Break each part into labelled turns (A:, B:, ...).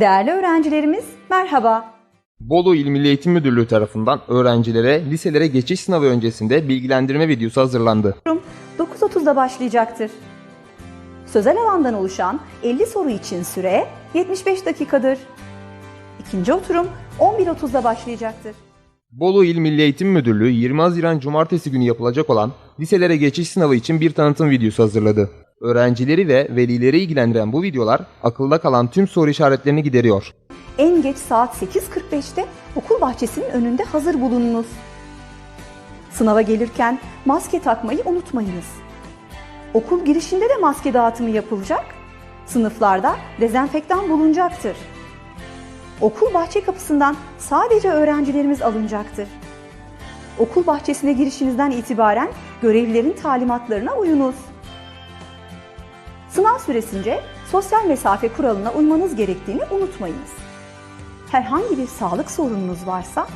A: Değerli öğrencilerimiz merhaba.
B: Bolu İl Milli Eğitim Müdürlüğü tarafından öğrencilere liselere geçiş sınavı öncesinde bilgilendirme videosu hazırlandı.
A: 9.30'da başlayacaktır. Sözel alandan oluşan 50 soru için süre 75 dakikadır. İkinci oturum 11.30'da başlayacaktır.
B: Bolu İl Milli Eğitim Müdürlüğü 20 Haziran Cumartesi günü yapılacak olan liselere geçiş sınavı için bir tanıtım videosu hazırladı. Öğrencileri ve velileri ilgilendiren bu videolar akılda kalan tüm soru işaretlerini gideriyor.
A: En geç saat 8.45'te okul bahçesinin önünde hazır bulununuz. Sınava gelirken maske takmayı unutmayınız. Okul girişinde de maske dağıtımı yapılacak. Sınıflarda dezenfektan bulunacaktır. Okul bahçe kapısından sadece öğrencilerimiz alınacaktır. Okul bahçesine girişinizden itibaren görevlilerin talimatlarına uyunuz. Sınav süresince sosyal mesafe kuralına uymanız gerektiğini unutmayınız. Herhangi bir sağlık sorununuz varsa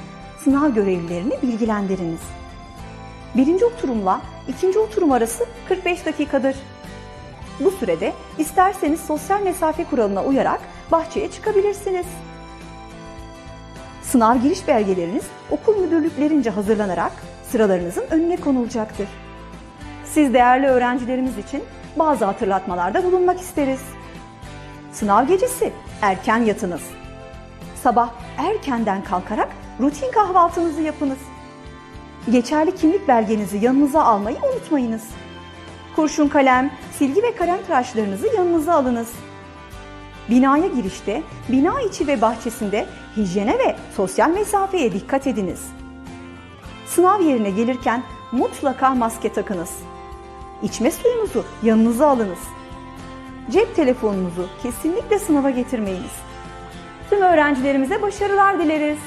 A: sınav görevlilerini bilgilendiriniz. Birinci oturumla ikinci oturum arası 45 dakikadır. Bu sürede isterseniz sosyal mesafe kuralına uyarak bahçeye çıkabilirsiniz. Sınav giriş belgeleriniz okul müdürlüklerince hazırlanarak sıralarınızın önüne konulacaktır. Siz değerli öğrencilerimiz için bazı hatırlatmalarda bulunmak isteriz. Sınav gecesi erken yatınız. Sabah erkenden kalkarak rutin kahvaltınızı yapınız. Geçerli kimlik belgenizi yanınıza almayı unutmayınız. Kurşun kalem, silgi ve kalem tıraşlarınızı yanınıza alınız. Binaya girişte, bina içi ve bahçesinde hijyene ve sosyal mesafeye dikkat ediniz. Sınav yerine gelirken mutlaka maske takınız. İçme suyunuzu yanınıza alınız. Cep telefonunuzu kesinlikle sınava getirmeyiniz. Tüm öğrencilerimize başarılar dileriz.